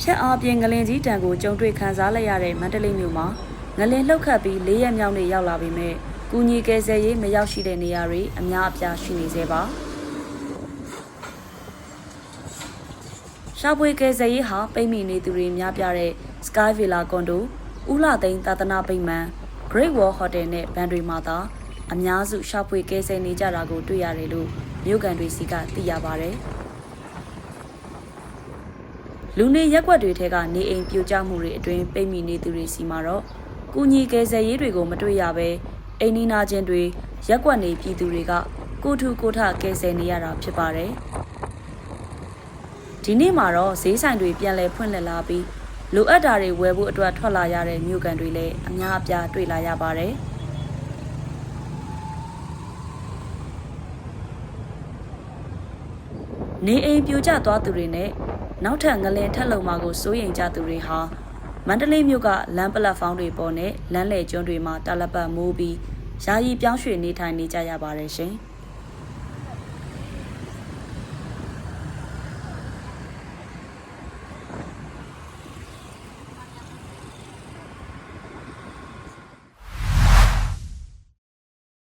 ဖြတ်အားပြင်ငလင်ကြီးတံကိုကြုံတွေ့ခံစားလိုက်ရတဲ့မန္တလေးမြို့မှာငလင်လှုပ်ခတ်ပြီး၄ရက်မြောက်နေ့ရောက်လာပြီမဲ့ကုညီကယ်ဆယ်ရေးမရောက်ရှိတဲ့နေရာတွေအများအပြားရှိနေသေးပါရှာဖွေကယ်ဆယ်ရေးဟာပိတ်မိနေသူတွေများပြားတဲ့ Sky Villa Condo ဦးလာသိန်းသာသနာပိမှန် Great Wall Hotel နဲ့ဘန်တွေမှာသာအများစုရှာဖွေကယ်ဆယ်နေကြတာကိုတွေ့ရတယ်လို့မြို့ကန်တွေစီကသိရပါဗျ။ လူနေရက်ွက်တွေထဲကနေအိမ်ပြိုကျမှုတွေအတွင်းပိတ်မိနေသူတွေစီမှာတော့ကုညီကယ်ဆယ်ရေးတွေကိုမတွေ့ရဘဲအိမ်နီးနာချင်းတွေရက်ွက်နေပြည်သူတွေကကိုထုကိုထကယ်ဆယ်နေရတာဖြစ်ပါတယ်။ဒီနေ့မှာတော့ဈေးဆိုင်တွေပြန်လည်ဖွင့်လှစ်လာပြီးလိုအပ်တာတွေဝယ်ဖို့အတွက်ထွက်လာရတဲ့မြို့ကန်တွေလည်းအများအပြားတွေ့လာရပါတယ်။နေအိမ်ပြိုကျသွားသူတွေနဲ့ နောက်ထပ်ငလင်ထက်လုံမှာကိုစိုးရိမ်ကြသူတွေဟာမန္တလေးမြို့ကလမ်းပလက်ဖောင်းတွေပေါ်နဲ့လမ်းလေကျွန်းတွေမှာတာလပတ်မိုးပြီးယာယီပြောင်းရွှေ့နေထိုင်နေကြရပါတယ်ရှင်။